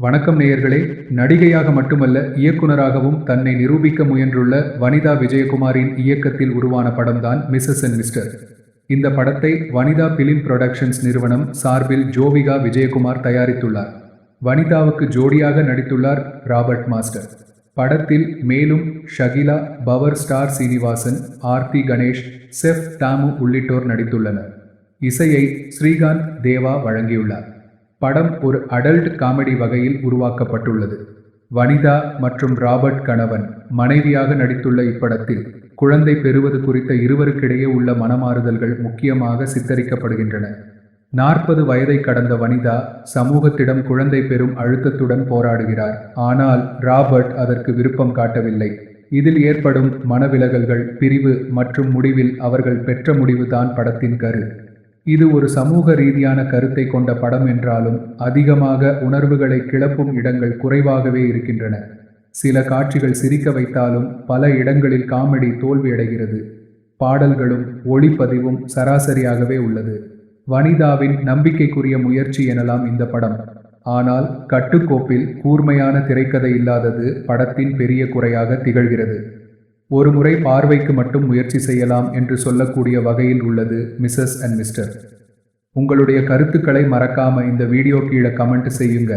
வணக்கம் நேயர்களே. நடிகையாக மட்டுமல்ல இயக்குனராகவும் தன்னை நிரூபிக்க முயன்றுள்ள வனிதா விஜயகுமாரின் இயக்கத்தில் உருவான படம்தான் மிஸ்ஸஸ் அண்ட் மிஸ்டர் இந்த படத்தை வனிதா பிலிம் புரொடக்ஷன்ஸ் நிறுவனம் சார்பில் ஜோவிகா விஜயகுமார் தயாரித்துள்ளார். வனிதாவுக்கு ஜோடியாக நடித்துள்ளார் ராபர்ட் மாஸ்டர். படத்தில் மேலும் Shakeela power star Srinivasan Aarthi Ganesh chef Dhamu உள்ளிட்டோர் நடித்துள்ளனர். இசையை ஸ்ரீகாந்த் தேவா வழங்கியுள்ளார். படம் ஒரு அடல்ட் காமெடி வகையில் உருவாக்கப்பட்டுள்ளது. வனிதா மற்றும் ராபர்ட் கணவன் மனைவியாக நடித்துள்ள இப்படத்தில் குழந்தை பெறுவது குறித்த இருவருக்கிடையே உள்ள மனமாறுதல்கள் முக்கியமாக சித்தரிக்கப்படுகின்றன. நாற்பது வயதை கடந்த வனிதா சமூகத்திடம் குழந்தை பெறும் அழுத்தத்துடன் போராடுகிறார். ஆனால் ராபர்ட் அதற்கு விருப்பம் காட்டவில்லை. இதில் ஏற்படும் மனவிலகல்கள் பிரிவு மற்றும் முடிவில் அவர்கள் பெற்ற முடிவுதான் படத்தின் கரு. இது ஒரு சமூக ரீதியான கருத்தை கொண்ட படம் என்றாலும் அதிகமாக உணர்வுகளை கிளப்பும் இடங்கள் குறைவாகவே இருக்கின்றன. சில காட்சிகள் சிரிக்க வைத்தாலும் பல இடங்களில் காமெடி தோல்வியடைகிறது பாடல்களும் ஒளிப்பதிவும் சராசரியாகவே உள்ளது. வனிதாவின் நம்பிக்கைக்குரிய முயற்சி எனலாம் இந்த படம். ஆனால் கட்டுக்கோப்பில் கூர்மையான திரைக்கதை இல்லாதது படத்தின் பெரிய குறையாக திகழ்கிறது. ஒரு முறை பார்வைக்கு மட்டும் முயற்சி செய்யலாம் என்று சொல்லக்கூடிய வகையில் உள்ளது மிஸ்ஸஸ் அண்ட் மிஸ்டர். உங்களுடைய கருத்துக்களை மறக்காம இந்த வீடியோ கீழே கமெண்ட் செய்யுங்க.